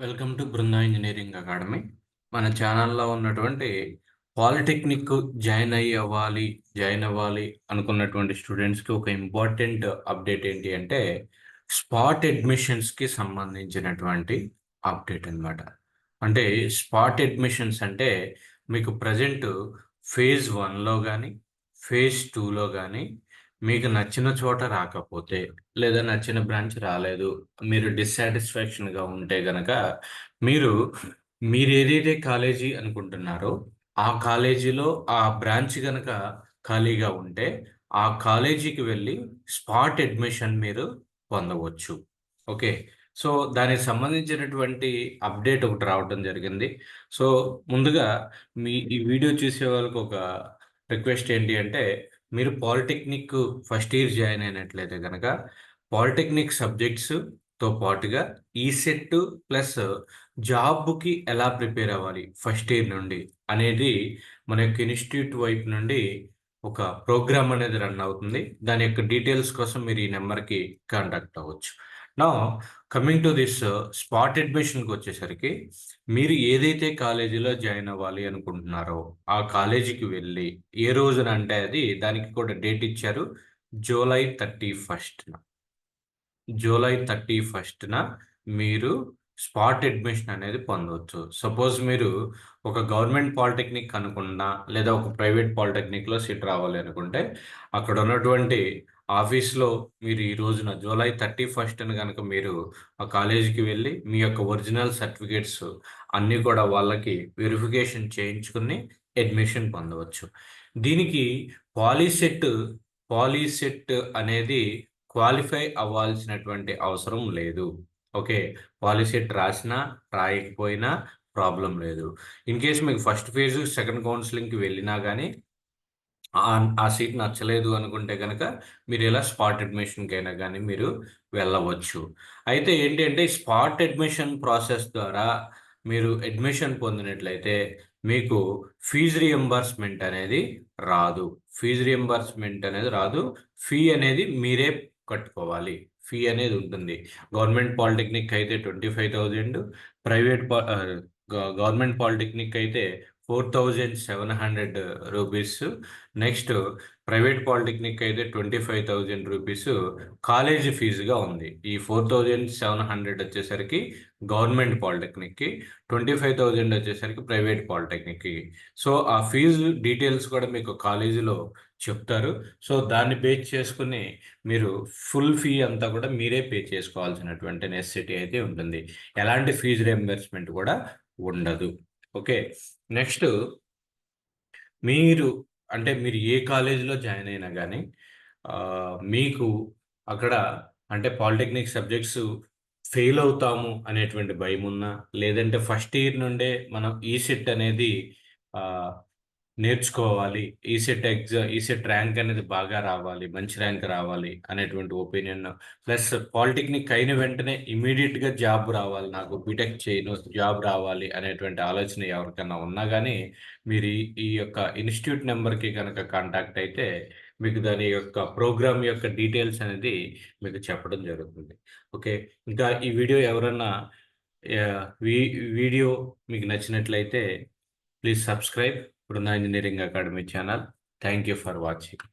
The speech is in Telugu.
Welcome to Brinda engineering academy మన ఛానల్లో ఉన్నటువంటి పాలిటెక్నిక్ జాయిన్ అయ్యి అవ్వాలి జాయిన్ అవ్వాలి అనుకున్నటువంటి స్టూడెంట్స్కి ఒక ఇంపార్టెంట్ అప్డేట్ ఏంటి అంటే స్పాట్ అడ్మిషన్స్కి సంబంధించినటువంటి అప్డేట్ అన్నమాట. అంటే స్పాట్ అడ్మిషన్స్ అంటే మీకు ప్రజెంట్ ఫేజ్ వన్లో కానీ ఫేజ్ టూలో కానీ మీకు నచ్చిన చోట రాకపోతే లేదా నచ్చిన బ్రాంచ్ రాలేదు మీరు డిస్సాటిస్ఫాక్షన్గా ఉంటే గనక మీరు మీరు ఏదైతే కాలేజీ అనుకుంటున్నారో ఆ కాలేజీలో ఆ బ్రాంచ్ గనక ఖాళీగా ఉంటే ఆ కాలేజీకి వెళ్ళి స్పాట్ అడ్మిషన్ మీరు పొందవచ్చు. ఓకే. సో దానికి సంబంధించినటువంటి అప్డేట్ ఒకటి రావడం జరిగింది. సో ముందుగా మీ ఈ వీడియో చూసే వాళ్ళకి ఒక రిక్వెస్ట్ ఏంటి అంటే మీరు పాలిటెక్నిక్ ఫస్ట్ ఇయర్ జాయిన్ అయినట్లయితే కనుక పాలిటెక్నిక్ సబ్జెక్ట్స్తో పాటుగా ఈ సెట్ ప్లస్ జాబ్కి ఎలా ప్రిపేర్ అవ్వాలి ఫస్ట్ ఇయర్ నుండి అనేది మన యొక్క ఇన్స్టిట్యూట్ వైపు నుండి ఒక ప్రోగ్రామ్ అనేది రన్ అవుతుంది. దాని యొక్క డీటెయిల్స్ కోసం మీరు ఈ నెంబర్కి కాంటాక్ట్ అవ్వచ్చు. నా కమింగ్ టు దిస్ స్పాట్ అడ్మిషన్కి వచ్చేసరికి మీరు ఏదైతే కాలేజీలో జాయిన్ అవ్వాలి అనుకుంటున్నారో ఆ కాలేజీకి వెళ్ళి ఏ రోజున అంటే అది దానికి కూడా డేట్ ఇచ్చారు. జూలై థర్టీ ఫస్ట్న. జూలై థర్టీ ఫస్ట్న మీరు స్పాట్ అడ్మిషన్ అనేది పొందవచ్చు సపోజ్ మీరు ఒక గవర్నమెంట్ పాలిటెక్నిక్ అనుకున్నా లేదా ఒక ప్రైవేట్ పాలిటెక్నిక్లో సీట్ రావాలి అనుకుంటే అక్కడ ఉన్నటువంటి ఆఫీస్లో మీరు ఈ రోజున జూలై థర్టీ ఫస్ట్ని కనుక మీరు ఆ కాలేజీకి వెళ్ళి మీ యొక్క ఒరిజినల్ సర్టిఫికేట్స్ అన్నీ కూడా వాళ్ళకి వెరిఫికేషన్ చేయించుకుని అడ్మిషన్ పొందవచ్చు. దీనికి పాలీసెట్ పాలీసెట్ అనేది క్వాలిఫై అవ్వాల్సినటువంటి అవసరం లేదు. ఓకే? పాలిసెట్ రాసినా రాయకపోయినా ప్రాబ్లం లేదు. ఇన్ కేస్ మీకు ఫస్ట్ ఫేజ్ సెకండ్ కౌన్సిలింగ్కి వెళ్ళినా కానీ ఆ సీట్ నచ్చలేదు అనుకుంటే కనుక మీరు ఇలా స్పాట్ అడ్మిషన్కి అయినా కానీ మీరు వెళ్ళవచ్చు. అయితే ఏంటి అంటే స్పాట్ అడ్మిషన్ ప్రాసెస్ ద్వారా మీరు అడ్మిషన్ పొందినట్లయితే మీకు ఫీజు రియంబర్స్మెంట్ అనేది రాదు. ఫీజు రియంబర్స్మెంట్ అనేది రాదు. ఫీ అనేది మీరే కట్టుకోవాలి. ఫీ అనేది ఉంటుంది. గవర్నమెంట్ పాలిటెక్నిక్ అయితే twenty five thousand private government polytechnic అయితే four thousand seven hundred rupees. Next private polytechnic అయితే twenty five thousand rupees. College ఫీజుగా ఉంది. ఈ ఫోర్ థౌజండ్ సెవెన్ హండ్రెడ్ వచ్చేసరికి గవర్నమెంట్ పాలిటెక్నిక్కి ట్వంటీ ఫైవ్ థౌజండ్ వచ్చేసరికి ప్రైవేట్ పాలిటెక్నిక్కి. సో ఆ ఫీజు డీటెయిల్స్ కూడా మీకు కాలేజీలో చెప్తారు. సో దాన్ని పే చేసుకుని మీరు ఫుల్ ఫీ అంతా కూడా మీరే పే చేసుకోవాల్సినటువంటి నెసెసిటీ అయితే ఉంటుంది. ఎలాంటి ఫీజు రియంబర్స్మెంట్ కూడా ఉండదు. ఓకే. నెక్స్ట్ మీరు అంటే మీరు ఏ కాలేజీలో జాయిన్ అయినా కానీ మీకు అక్కడ అంటే పాలిటెక్నిక్ సబ్జెక్ట్స్ ఫెయిల్ అవుతాము అనేటువంటి భయం ఉన్నా లేదంటే ఫస్ట్ ఇయర్ నుండే మనం ఈ సెట్ అనేది నేర్చుకోవాలి. ఈసెట్ సెట్ ఎగ్జామ్ ర్యాంక్ అనేది బాగా రావాలి మంచి ర్యాంక్ రావాలి అనేటువంటి ఒపీనియన్. ప్లస్ పాలిటెక్నిక్ అయిన వెంటనే ఇమీడియట్గా జాబ్ రావాలి. నాకు బీటెక్ చేయను జాబ్ రావాలి అనేటువంటి ఆలోచన ఎవరికైనా ఉన్నా కానీ మీరు ఈ యొక్క ఇన్స్టిట్యూట్ నెంబర్కి కనుక కాంటాక్ట్ అయితే మీకు దాని యొక్క ప్రోగ్రామ్ యొక్క డీటెయిల్స్ అనేది మీకు చెప్పడం జరుగుతుంది. ఓకే? ఇంకా ఈ వీడియో ఎవరన్నా వీడియో మీకు నచ్చినట్లయితే please subscribe. Brinda engineering academy channel thank you for watching